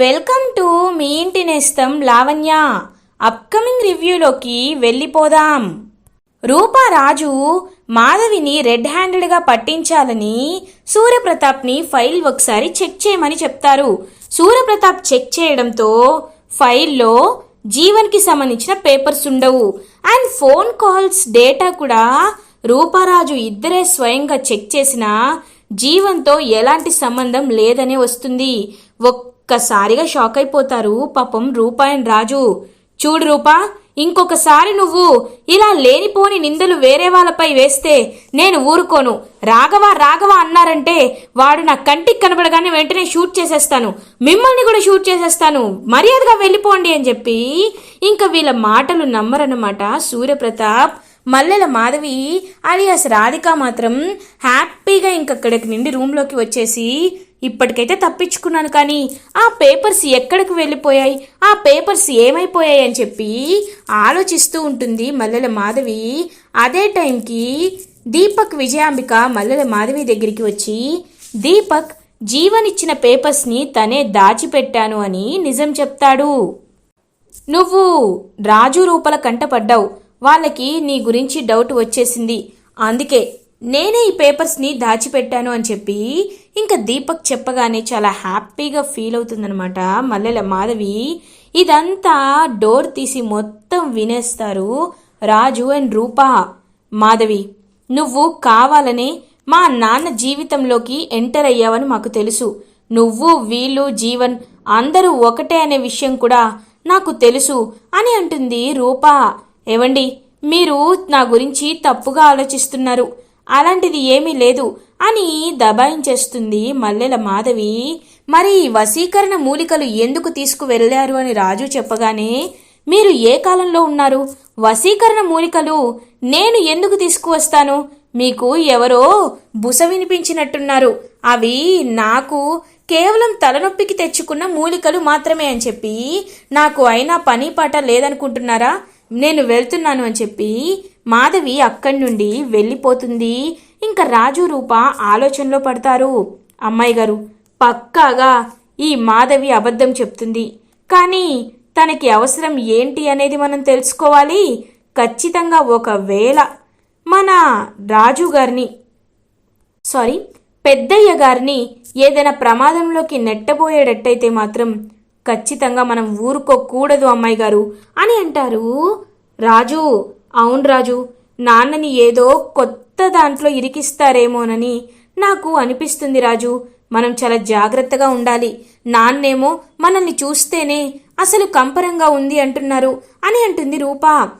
Welcome to me ఇంటి నేస్తం Lavanya. Upcoming రివ్యూలోకి వెళ్ళిపోదాం. రూపా రాజు మాధవిని రెడ్ హ్యాండెడ్గా పట్టించాలని సూర్యప్రతాప్ని ఫైల్ ఒకసారి చెక్ చేయమని చెప్తారు. సూర్యప్రతాప్ చెక్ చేయడంతో ఫైల్లో జీవన్కి సంబంధించిన పేపర్స్ ఉండవు. అండ్ ఫోన్ కాల్స్ డేటా కూడా రూపారాజు ఇద్దరే స్వయంగా చెక్ చేసిన జీవన్తో ఎలాంటి సంబంధం లేదనే వస్తుంది. ఒక్కసారిగా షాక్ అయిపోతారు. పాపం రూపా అండ్ రాజు. చూడు రూపా ఇంకొకసారి నువ్వు ఇలా లేనిపోని నిందలు వేరే వాళ్ళపై వేస్తే నేను ఊరుకోను. రాఘవ రాఘవ అన్నారంటే వాడు నా కంటికి కనబడగానే వెంటనే షూట్ చేసేస్తాను. మిమ్మల్ని కూడా షూట్ చేసేస్తాను. మర్యాదగా వెళ్ళిపోండి అని చెప్పి. ఇంకా వీళ్ళ మాటలు నమ్మరన్నమాట సూర్యప్రతాప్. మల్లెల మాధవి అలియాస్ రాధిక మాత్రం హ్యాపీగా ఇంకక్కడికి నుండి రూమ్లోకి వచ్చేసి ఇప్పటికైతే తప్పించుకున్నాను కానీ ఆ పేపర్స్ ఎక్కడికి వెళ్ళిపోయాయి? ఆ పేపర్స్ ఏమైపోయాయి అని చెప్పి ఆలోచిస్తూ ఉంటుంది మల్లెల మాధవి. అదే టైంకి దీపక్ విజయాంబిక మల్లెల మాధవి దగ్గరికి వచ్చి దీపక్ జీవనిచ్చిన పేపర్స్ని తనే దాచిపెట్టాను అని నిజం చెప్తాడు. నువ్వు రాజు రూపల కంటపడ్డావు వాళ్ళకి నీ గురించి డౌట్ వచ్చేసింది. అందుకే నేనే ఈ పేపర్స్ని దాచిపెట్టాను అని చెప్పి ఇంకా దీపక్ చెప్పగానే చాలా హ్యాపీగా ఫీల్ అవుతుందనమాట మల్లెల మాధవి ఇదంతా డోర్ తీసి మొత్తం వినేస్తారు రాజు అండ్ రూపా. మాధవి నువ్వు కావాలనే మా నాన్న జీవితంలోకి ఎంటర్ అయ్యావని మాకు తెలుసు. నువ్వు వీళ్ళు జీవన్ అందరూ ఒకటే అనే విషయం కూడా నాకు తెలుసు అని అంటుంది రూపా. ఏవండి మీరు నా గురించి తప్పుగా ఆలోచిస్తున్నారు. అలాంటిది ఏమీ లేదు అని దబాయించేస్తుంది మల్లెల మాధవి. మరి ఈ వశీకరణ మూలికలు ఎందుకు తీసుకువెళ్ళారు అని రాజు చెప్పగానే మీరు ఏ కాలంలో ఉన్నారు? వశీకరణ మూలికలు నేను ఎందుకు తీసుకువస్తాను? మీకు ఎవరో బుస వినిపించినట్టున్నారు. అవి నాకు కేవలం తలనొప్పికి తెచ్చుకున్న మూలికలు మాత్రమే అని చెప్పి నాకు అయినా పని పాట లేదనుకుంటున్నారా? నేను వెళ్తున్నాను అని చెప్పి మాధవి అక్కడి నుండి వెళ్ళిపోతుంది. ఇంకా రాజు రూప ఆలోచనలో పడతారు. అమ్మాయి గారు పక్కాగా ఈ మాధవి అబద్ధం చెప్తుంది. కానీ తనకి అవసరం ఏంటి అనేది మనం తెలుసుకోవాలి. ఖచ్చితంగా ఒకవేళ మన రాజు గారిని సారీ పెద్దయ్య గారిని ఏదైనా ప్రమాదంలోకి నెట్టబోయేటట్టయితే మాత్రం ఖచ్చితంగా మనం ఊరుకోకూడదు అమ్మాయి గారు. అని అంటారు. రాజు అవును రాజు నాన్నని ఏదో కొత్త దాంట్లో ఇరికిస్తారేమోనని నాకు అనిపిస్తుంది రాజు. మనం చాలా జాగ్రత్తగా ఉండాలి. నాన్నేమో మనల్ని చూస్తేనే అసలు కంపరంగా ఉంది అంటున్నారు. అని అంటుంది రూపా.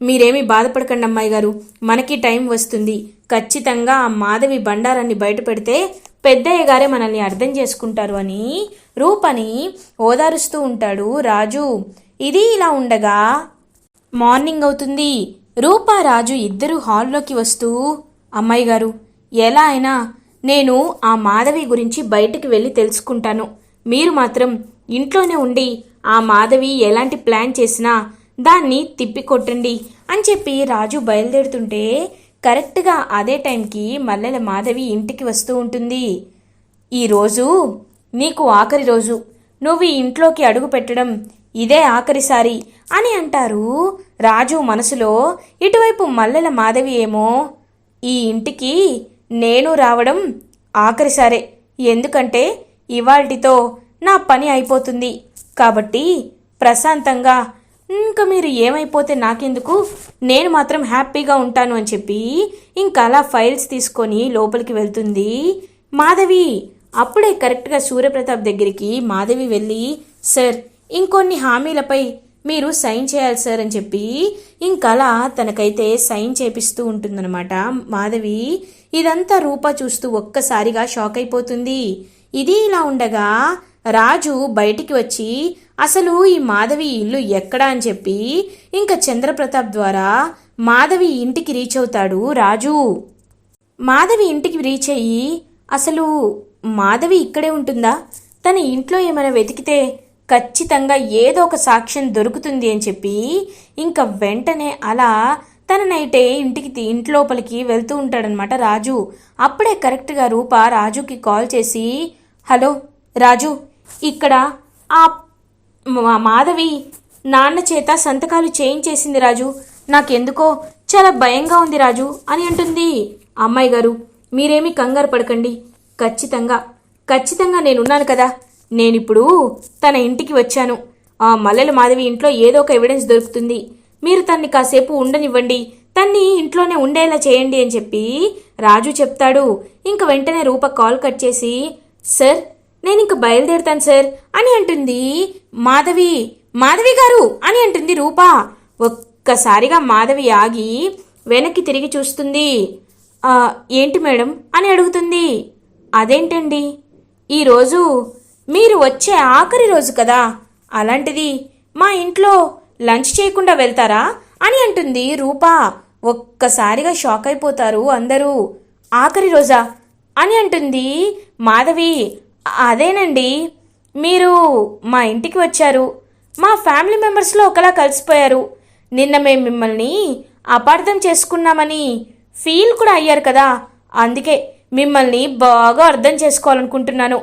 మీరేమీ బాధపడకండి అమ్మాయి గారు. మనకి టైం వస్తుంది. ఖచ్చితంగా ఆ మాధవి బండారాన్ని బయట పెడితే పెద్దయ్య గారే మనల్ని అర్థం చేసుకుంటారు అని రూపని ఓదారుస్తూ ఉంటాడు. రాజు ఇది ఇలా ఉండగా మార్నింగ్ అవుతుంది. రూపా రాజు ఇద్దరు హాల్లోకి వస్తూ అమ్మాయి గారు ఎలా అయినా నేను ఆ మాధవి గురించి బయటికి వెళ్ళి తెలుసుకుంటాను. మీరు మాత్రం ఇంట్లోనే ఉండి ఆ మాధవి ఎలాంటి ప్లాన్ చేసినా దాన్ని తిప్పికొట్టండి అని చెప్పి రాజు బయలుదేరుతుంటే కరెక్ట్గా అదే టైంకి మల్లెల మాధవి ఇంటికి వస్తూ ఉంటుంది. ఈరోజు నీకు ఆఖరి రోజు. నువ్వు ఈ ఇంట్లోకి అడుగు పెట్టడం ఇదే ఆఖరిసారి అని అంటారు రాజు మనసులో ఇటువైపు మల్లెల మాధవి ఏమో ఈ ఇంటికి నేను రావడం ఆఖరిసారే. ఎందుకంటే ఇవాల్టితో నా పని అయిపోతుంది. కాబట్టి ప్రశాంతంగా ఇంకా మీరు ఏమైపోతే నాకెందుకు? నేను మాత్రం హ్యాపీగా ఉంటాను అని చెప్పి ఇంకా అలా ఫైల్స్ తీసుకొని లోపలికి వెళ్తుంది. మాధవి అప్పుడే కరెక్ట్గా సూర్యప్రతాప్ దగ్గరికి మాధవి వెళ్ళి సార్ ఇంకొన్ని హామీలపై మీరు సైన్ చేయాలి సార్ అని చెప్పి ఇంకలా తనకైతే సైన్ చేపిస్తూ ఉంటుందన్నమాట. మాధవి ఇదంతా రూప చూస్తూ ఒక్కసారిగా షాక్ అయిపోతుంది. ఇది ఇలా ఉండగా రాజు బయటికి వచ్చి అసలు ఈ మాధవి ఇల్లు ఎక్కడా అని చెప్పి ఇంకా చంద్రప్రతాప్ ద్వారా మాధవి ఇంటికి రీచ్ అవుతాడు రాజు. మాధవి ఇంటికి రీచ్ అయ్యి అసలు మాధవి ఇక్కడే ఉంటుందా? తన ఇంట్లో ఏమైనా వెతికితే ఖచ్చితంగా ఏదో ఒక సాక్ష్యం దొరుకుతుంది అని చెప్పి ఇంకా వెంటనే అలా తన నైటే ఇంటికి ఇంట్లోపలికి వెళ్తూ ఉంటాడనమాట రాజు. అప్పుడే కరెక్ట్గా రూప రాజుకి కాల్ చేసి హలో రాజు ఇక్కడ ఆ మాధవి నాన్న చేత సంతకాలు చేయించేసింది రాజు. నాకెందుకో చాలా భయంగా ఉంది రాజు అని అంటుంది. అమ్మాయి గారు మీరేమీ కంగారు పడకండి. ఖచ్చితంగా ఖచ్చితంగా నేనున్నాను కదా. నేనిప్పుడు తన ఇంటికి వచ్చాను. ఆ మల్లెల మాధవి ఇంట్లో ఏదో ఒక ఎవిడెన్స్ దొరుకుతుంది. మీరు తన్ని కాసేపు ఉండనివ్వండి. తన్ని ఇంట్లోనే ఉండేలా చేయండి అని చెప్పి రాజు చెప్తాడు. ఇంక వెంటనే రూప కాల్ కట్ చేసి సార్ నేను ఇంక బయలుదేరుతాను సార్. అని అంటుంది మాధవి. మాధవి గారు అని అంటుంది రూప. ఒక్కసారిగా మాధవి ఆగి వెనక్కి తిరిగి చూస్తుంది. ఏంటి మేడం? అని అడుగుతుంది. అదేంటండి? ఈరోజు మీరు వచ్చే ఆఖరి రోజు కదా. అలాంటిది మా ఇంట్లో లంచ్ చేయకుండా వెళ్తారా? అని అంటుంది రూపా. ఒక్కసారిగా షాక్ అయిపోతారు అందరూ. ఆఖరి రోజా? అని అంటుంది మాధవి. అదేనండి. మీరు మా ఇంటికి వచ్చారు. మా ఫ్యామిలీ మెంబర్స్లో ఒకలా కలిసిపోయారు. నిన్న మేము మిమ్మల్ని అపార్థం చేసుకున్నామని ఫీల్ కూడా అయ్యారు కదా. అందుకే మిమ్మల్ని బాగా అర్థం చేసుకోవాలనుకుంటున్నాను.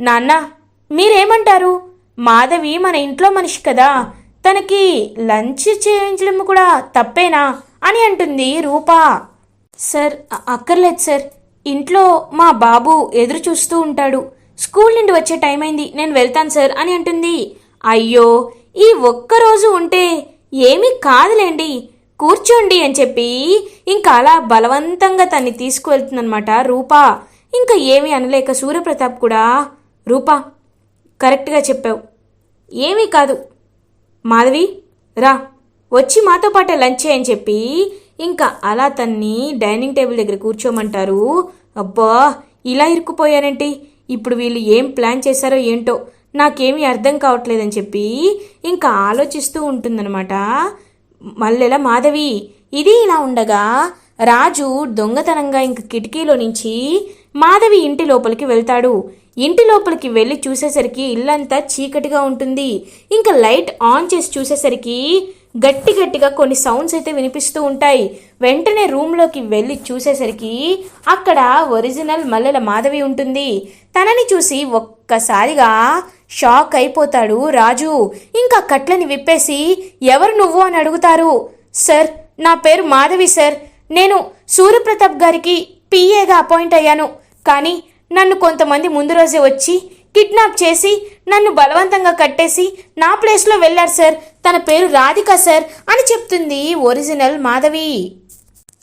నాన్న మీరేమంటారు? మాధవి మన ఇంట్లో మనిషి కదా. తనకి లంచ్ చేయించడం కూడా తప్పేనా అని అంటుంది రూపా. సార్ అక్కర్లేదు సార్. ఇంట్లో మా బాబు ఎదురు చూస్తూ ఉంటాడు. స్కూల్ నుండి వచ్చే టైం అయింది. నేను వెళ్తాను సార్ అని అంటుంది. అయ్యో ఈ ఒక్కరోజు ఉంటే ఏమీ కాదులేండి. కూర్చోండి అని చెప్పి ఇంకా అలా బలవంతంగా తన్ని తీసుకువెళ్తుందనమాట రూపా. ఇంకా ఏమీ అనలేక సూర్యప్రతాప్ కూడా రూపా కరెక్ట్గా చెప్పావు. ఏమీ కాదు. మాధవి రా వచ్చి మాతో పాటే లంచ్ చేయని చెప్పి ఇంకా అలా తన్ని డైనింగ్ టేబుల్ దగ్గర కూర్చోమంటారు. అబ్బా ఇలా ఇరుక్కుపోయానంటే ఇప్పుడు వీళ్ళు ఏం ప్లాన్ చేశారో ఏంటో నాకేమీ అర్థం కావట్లేదని చెప్పి ఇంకా ఆలోచిస్తూ ఉంటుందన్నమాట. మల్లెల మాధవి ఇది ఇలా ఉండగా రాజు దొంగతనంగా ఇంక కిటికీలో నుంచి మాధవి ఇంటి లోపలికి వెళ్తాడు. ఇంటి లోపలికి వెళ్ళి చూసేసరికి ఇల్లంతా చీకటిగా ఉంటుంది. ఇంకా లైట్ ఆన్ చేసి చూసేసరికి గట్టి గట్టిగా కొన్ని సౌండ్స్ అయితే వినిపిస్తూ ఉంటాయి. వెంటనే రూమ్లోకి వెళ్ళి చూసేసరికి అక్కడ ఒరిజినల్ మల్లెల మాధవి ఉంటుంది. తనని చూసి ఒక్కసారిగా షాక్ అయిపోతాడు రాజు. ఇంకా కట్లని విప్పేసి ఎవరు నువ్వు అని అడుగుతారు? సార్ నా పేరు మాధవి సార్. నేను సూర్యప్రతాప్ గారికి పిఏగా అపాయింట్ అయ్యాను. కానీ నన్ను కొంతమంది ముందు రోజే వచ్చి కిడ్నాప్ చేసి నన్ను బలవంతంగా కట్టేసి నా ప్లేస్లో వెళ్ళారు సార్. తన పేరు రాధిక సార్ అని చెప్తుంది ఒరిజినల్ మాధవి.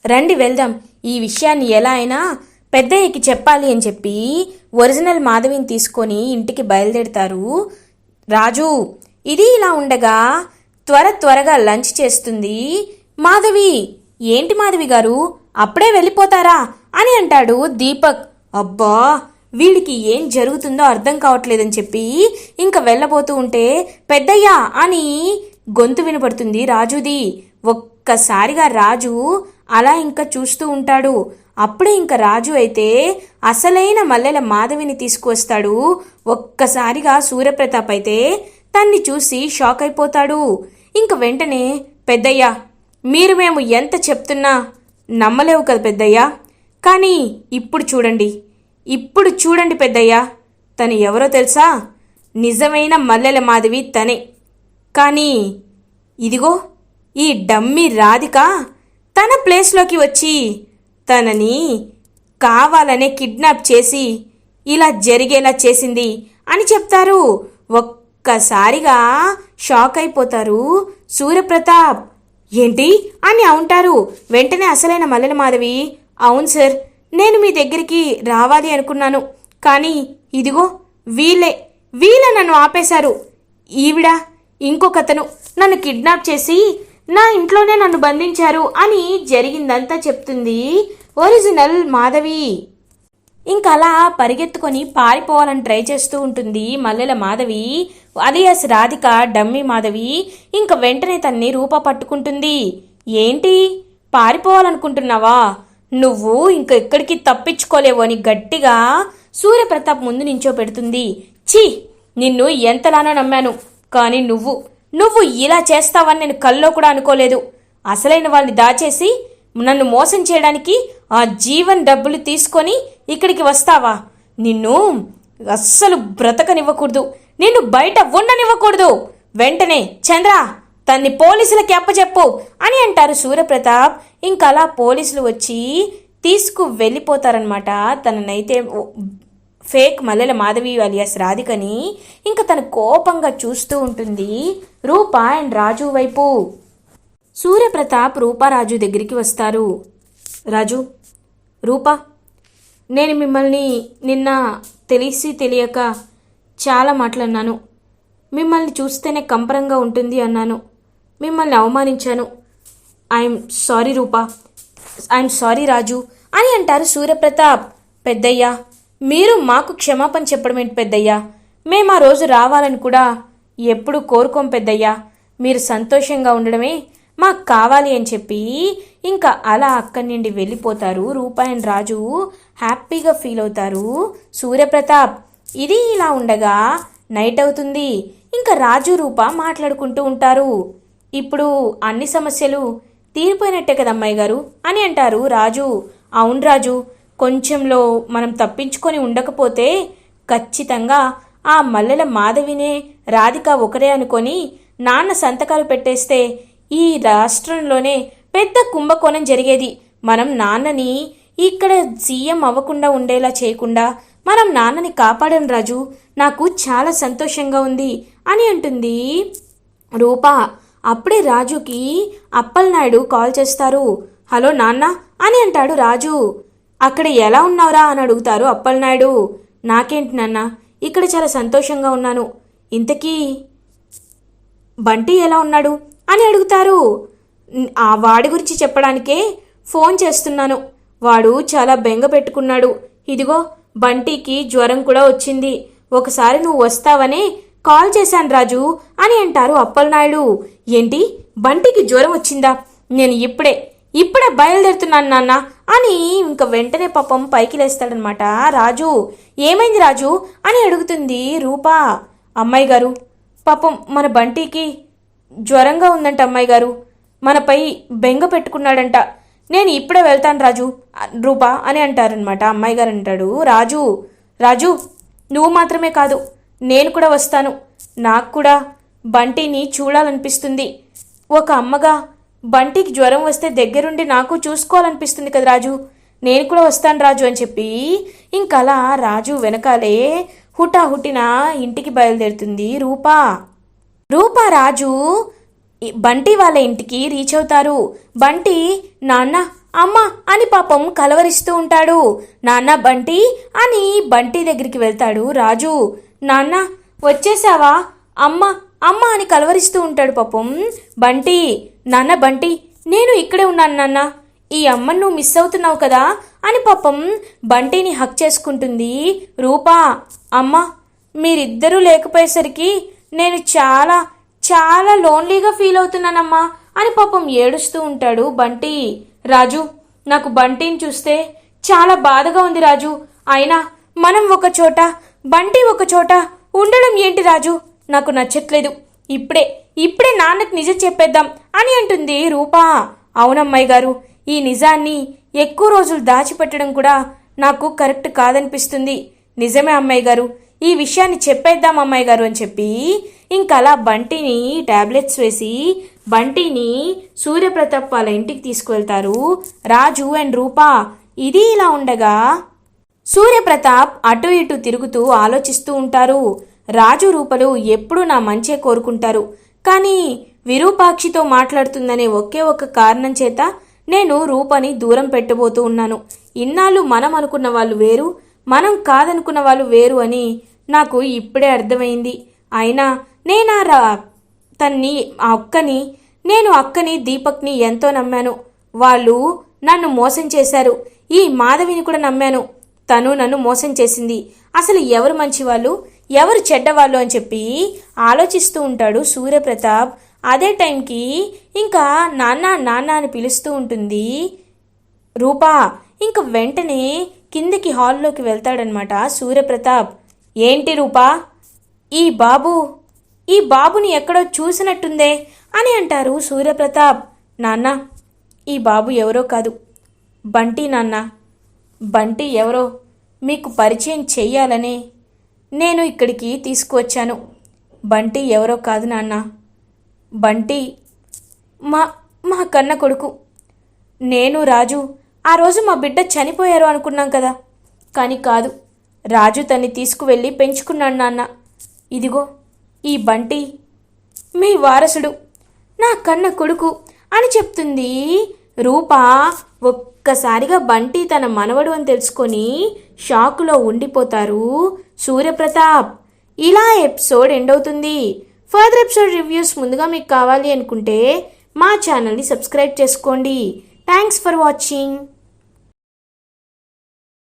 రండి వెళ్దాం. ఈ విషయాన్ని ఎలా అయినా పెద్దయ్యకి చెప్పాలి అని చెప్పి ఒరిజినల్ మాధవిని తీసుకొని ఇంటికి బయలుదేరుతారు రాజు. ఇది ఇలా ఉండగా త్వర త్వరగా లంచ్ చేస్తుంది మాధవి. ఏంటి మాధవి గారు? అప్పుడే వెళ్ళిపోతారా? అని అంటాడు దీపక్. అబ్బా! వీడికి ఏం జరుగుతుందో అర్థం కావట్లేదని చెప్పి ఇంకా వెళ్ళబోతూ ఉంటే పెద్దయ్యా అని గొంతు వినపడుతుంది రాజుది. ఒక్కసారిగా రాజు అలా ఇంకా చూస్తూ ఉంటాడు. అప్పుడే ఇంకా రాజు అయితే అసలైన మల్లెల మాధవిని తీసుకువస్తాడు. ఒక్కసారిగా సూర్యప్రతాప్ అయితే తన్ని చూసి షాక్ అయిపోతాడు. ఇంక వెంటనే పెద్దయ్యా మీరు మేము ఎంత చెప్తున్నా నమ్మలేవు కదా పెద్దయ్యా. కానీ ఇప్పుడు చూడండి ఇప్పుడు చూడండి పెద్దయ్యా తను ఎవరో తెలుసా? నిజమైన మల్లెల మాధవి తనే. కానీ ఇదిగో ఈ డమ్మి రాధిక తన ప్లేస్లోకి వచ్చి తనని కావాలనే కిడ్నాప్ చేసి ఇలా జరిగేలా చేసింది అని చెప్తారు. ఒక్కసారిగా షాక్ అయిపోతారు సూర్యప్రతాప్. ఏంటి? అని అంటారు వెంటనే అసలైన మల్లెల మాధవి అవును సార్ నేను మీ దగ్గరికి రావాలి అనుకున్నాను. కానీ ఇదిగో వీళ్ళే. వీళ్ళ నన్ను ఆపేశారు. ఈవిడ ఇంకొకతను నన్ను కిడ్నాప్ చేసి నా ఇంట్లోనే నన్ను బంధించారు అని జరిగిందంతా చెప్తుంది ఒరిజినల్ మాధవి. ఇంకలా పరిగెత్తుకొని పారిపోవాలని ట్రై చేస్తూ ఉంటుంది మల్లెల మాధవి అలియాస్ రాధిక డమ్మి మాధవి. ఇంక వెంటనే తన్ని రూప పట్టుకుంటుంది. ఏంటి? పారిపోవాలనుకుంటున్నావా? నువ్వు ఇంక ఎక్కడికి తప్పించుకోలేవు అని గట్టిగా సూర్యప్రతాప్ ముందు నించో పెడుతుంది ఛీ! నిన్ను ఎంతలానో నమ్మాను. కానీ నువ్వు నువ్వు ఇలా చేస్తావని నేను కల్లో కూడా అనుకోలేదు. అసలైన వాళ్ళని దాచేసి నన్ను మోసం చేయడానికి ఆ జీవన్ డబ్బులు తీసుకొని ఇక్కడికి వస్తావా? నిన్ను అస్సలు బ్రతకనివ్వకూడదు. నిన్ను బయట ఉండనివ్వకూడదు. వెంటనే చంద్ర తన్ని పోలీసులకి అప్పచెప్పు అని అంటారు సూర్యప్రతాప్. ఇంకా అలా పోలీసులు వచ్చి తీసుకు వెళ్ళిపోతారనమాట తననైతే ఫేక్ మల్లెల మాధవి అలియాస్ రాధికని ఇంకా తన కోపంగా చూస్తూ ఉంటుంది. రూప అండ్ రాజు వైపు. సూర్యప్రతాప్ రూపారాజు దగ్గరికి వస్తారు. రాజు రూప నేను మిమ్మల్ని నిన్న తెలిసి తెలియక చాలా మాట్లాడినాను. మిమ్మల్ని చూస్తేనే కంపరంగా ఉంటుంది అన్నాను. మిమ్మల్ని అవమానించాను. I'm sorry Rupa I'm sorry Raju అని అంటారు సూర్యప్రతాప్. పెద్దయ్య మీరు మాకు క్షమాపణ చెప్పడం ఏంటి పెద్దయ్య? మేము ఆ రోజు రావాలని కూడా ఎప్పుడు కోరుకోం పెద్దయ్యా. మీరు సంతోషంగా ఉండడమే మాకు కావాలి అని చెప్పి ఇంకా అలా అక్కడి నుండి వెళ్ళిపోతారు రూపాయన్ రాజు. హ్యాపీగా ఫీల్ అవుతారు సూర్యప్రతాప్. ఇది ఇలా ఉండగా నైట్ అవుతుంది. ఇంకా రాజు రూప మాట్లాడుకుంటూ ఉంటారు. ఇప్పుడు అన్ని సమస్యలు తీరిపోయినట్టే కదా అమ్మాయి గారు? అని అంటారు రాజు. అవును రాజు కొంచెంలో మనం తప్పించుకొని ఉండకపోతే ఖచ్చితంగా ఆ మల్లెల మాధవినే రాధిక ఒకరే అనుకొని నాన్న సంతకాలు పెట్టేస్తే ఈ రాష్ట్రంలోనే పెద్ద కుంభకోణం జరిగేది. మనం నాన్నని ఇక్కడ సీఎం అవ్వకుండా ఉండేలా చేయకుండా మనం నాన్నని కాపాడం రాజు. నాకు చాలా సంతోషంగా ఉంది అని అంటుంది రూపా. అప్పుడే రాజుకి అప్పలనాయుడు కాల్ చేస్తారు. హలో నాన్న అని అంటాడు రాజు. అక్కడ ఎలా ఉన్నావురా అని అడుగుతారు అప్పలనాయుడు. నాకేంటి నాన్న ఇక్కడ చాలా సంతోషంగా ఉన్నాను. ఇంతకీ బంటి ఎలా ఉన్నాడు అని అడుగుతారు. ఆ వాడి గురించి చెప్పడానికే ఫోన్ చేస్తున్నాను. వాడు చాలా బెంగ పెట్టుకున్నాడు. ఇదిగో బంటికి జ్వరం కూడా వచ్చింది. ఒకసారి నువ్వు వస్తావనే కాల్ చేశాను రాజు అని అంటారు అప్పలనాయుడు. ఏంటి? బంటికి జ్వరం వచ్చిందా? నేను ఇప్పుడే ఇప్పుడే బయలుదేరుతున్నాను నాన్న అని ఇంక వెంటనే పాపం పైకి లేస్తాడనమాట. రాజు ఏమైంది రాజు అని అడుగుతుంది రూపా. అమ్మాయి గారు పాపం మన బంటికి జ్వరంగా ఉందంట అమ్మాయి గారు. మనపై బెంగ పెట్టుకున్నాడంట. నేను ఇప్పుడే వెళ్తాను రాజు రూపా అని అంటారనమాట అమ్మాయి గారు అంటాడు. రాజు రాజు నువ్వు మాత్రమే కాదు నేను కూడా వస్తాను. నాకు కూడా బంటిని చూడాలనిపిస్తుంది. ఒక అమ్మగా బంటికి జ్వరం వస్తే దగ్గరుండి నాకు చూసుకోవాలనిపిస్తుంది కదా రాజు. నేను కూడా వస్తాను రాజు అని చెప్పి ఇంకలా రాజు వెనకాలే హుటాహుటిన ఇంటికి బయలుదేరుతుంది రూపా. రూపా రాజు బంటి వాళ్ళ ఇంటికి రీచ్ అవుతారు. బంటి నాన్న అమ్మ అని పాపం కలవరిస్తూ ఉంటాడు. నాన్న బంటి అని బంటి దగ్గరికి వెళ్తాడు రాజు. నాన్న వచ్చేసావా? అమ్మ అమ్మ అని కలవరిస్తూ ఉంటాడు పాపం. బంటి నాన్న బంటి నేను ఇక్కడే ఉన్నాను నాన్న. ఈ అమ్మను నువ్వు మిస్ అవుతున్నావు కదా అని పాపం బంటిని హక్ చేసుకుంటుంది రూపా. అమ్మ మీరిద్దరూ లేకపోయేసరికి నేను చాలా చాలా లోన్లీగా ఫీల్ అవుతున్నానమ్మా అని పాపం ఏడుస్తూ ఉంటాడు బంటి. రాజు నాకు బంటిని చూస్తే చాలా బాధగా ఉంది రాజు. అయినా మనం ఒక చోట బంటి ఒక చోట ఉండడం ఏంటి రాజు? నాకు నచ్చట్లేదు. ఇప్పుడే ఇప్పుడే నాన్నకి నిజం చెప్పేద్దాం అని అంటుంది రూపా. అవునమ్మాయి గారు ఈ నిజాన్ని ఎక్కువ రోజులు దాచిపెట్టడం కూడా నాకు కరెక్ట్ కాదనిపిస్తుంది. నిజమే అమ్మాయి గారు ఈ విషయాన్ని చెప్పేద్దాం అమ్మాయి గారు అని చెప్పి ఇంకలా బంటిని టాబ్లెట్స్ వేసి బంటిని సూర్యప్రతాప్ వాళ్ళ ఇంటికి తీసుకువెళ్తారు రాజు అండ్ రూపా. ఇది ఇలా ఉండగా సూర్యప్రతాప్ అటు ఇటు తిరుగుతూ ఆలోచిస్తూ ఉంటారు. రాజు రూపలు ఎప్పుడూ నా మంచే కోరుకుంటారు. కానీ విరూపాక్షితో మాట్లాడుతుందనే ఒకే ఒక కారణం చేత నేను రూపని దూరం పెట్టబోతూ ఉన్నాను. ఇన్నాళ్ళు మనం అనుకున్న వాళ్ళు వేరు మనం కాదనుకున్న వాళ్ళు వేరు అని నాకు ఇప్పుడే అర్థమైంది. అయినా నేనా రా తన్ని ఆ అక్కని నేను అక్కని దీపక్ని ఎంతో నమ్మాను. వాళ్ళు నన్ను మోసం చేశారు. ఈ మాధవిని కూడా నమ్మాను. తను నన్ను మోసం చేసింది. అసలు ఎవరు మంచివాళ్ళు? ఎవరు చెడ్డవాళ్ళు అని చెప్పి ఆలోచిస్తూ ఉంటాడు సూర్యప్రతాప్. అదే టైంకి ఇంకా నాన్న నాన్న అని పిలుస్తూ ఉంటుంది రూపా. ఇంక వెంటనే కిందికి హాల్లోకి వెళ్తాడనమాట సూర్యప్రతాప్. ఏంటి రూపా? ఈ బాబు ఈ బాబుని ఎక్కడో చూసినట్టుందే అని అంటారు సూర్యప్రతాప్. నాన్న ఈ బాబు ఎవరో కాదు. బంటి నాన్న. బంటి ఎవరో మీకు పరిచయం చెయ్యాలని నేను ఇక్కడికి తీసుకువచ్చాను. బంటి ఎవరో కాదు నాన్న. బంటి మా మా కన్న కొడుకు. నేను రాజు ఆ రోజు మా బిడ్డ చనిపోయారు అనుకున్నాం కదా. కానీ కాదు రాజు తన్ని తీసుకువెళ్ళి పెంచుకున్నాడు నాన్న. ఇదిగో ఈ బంటి మీ వారసుడు నా కన్న కొడుకు అని చెప్తుంది. రూప ఒక్కసారిగా బంటి తన మనవడు అని తెలుసుకొని షాకులో ఉండిపోతారు సూర్యప్రతాప్. ఇలా ఎపిసోడ్ ఎండ్ అవుతుంది. ఫర్దర్ ఎపిసోడ్ రివ్యూస్ ముందుగా మీకు కావాలి అనుకుంటే మా ఛానల్ని సబ్స్క్రైబ్ చేసుకోండి. Thanks for watching.